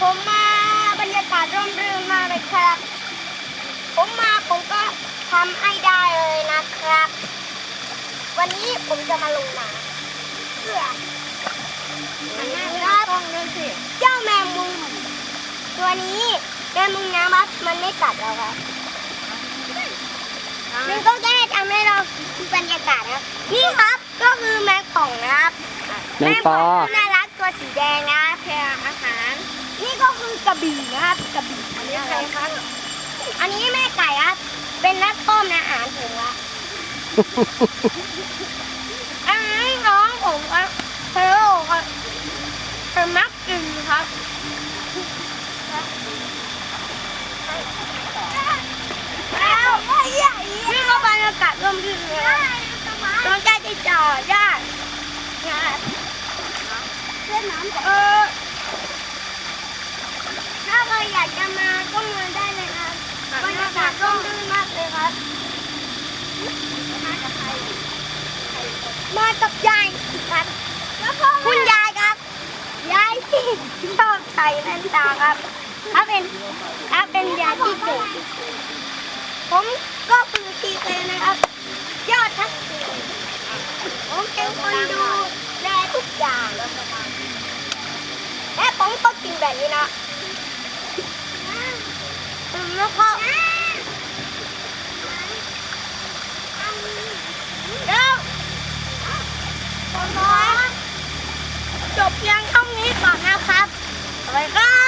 ผมมาบรรยากาศร่มรื่นมากเลยครับ ผมมาผมก็ทำให้ได้เลยนะครับ วันนี้ผมจะมาลงน้ำเพื่อหันหน้าคไปรับกล้องด้วยสิเจ้าแมงมุมตัวนี้แมงมุมน้ำครับมันไม่กัดเราครับมันก็แค่ทำให้เราดูบรรยากาศครับนี่ครับก็คือแมงป่องนะครับแมงปอแมงป่องน่ารักตัวสีแดงนะแพรอาหารนี่ กระบี่นะครับกระบี่อันนี้ใครครับอันนี้แม่ไก่ครับเป็นนักต้มอาหารผมครับอันนี้น้องผมครับเทโลครับเป็นนักกินครับ แล้วนี่ก็บรรยากาศร่มรื่นเลยน้องใจจะจอดได้นะครับเล่นน้ำเออถ้าใครอยากจะมาก็มาได้เลยครับบรรยากาศร่มรื่นมากเลยครับ มากับใครมากับยายครับคุณยายครับ ยายที่ชอบใส่แว่นตาครับถ้าเป็นถ้าเป็นยายที่เก่งผมก็คือทีเคนะครับ ยอดทักษิณผมเป็นคนดูแลทุกอย่าง และผมก็กินแบบนี้นะอืมแล้วก็เดี๋ยวผมขอ จบเพียงเท่านี้ก่อนนะครับสวัสดีครับ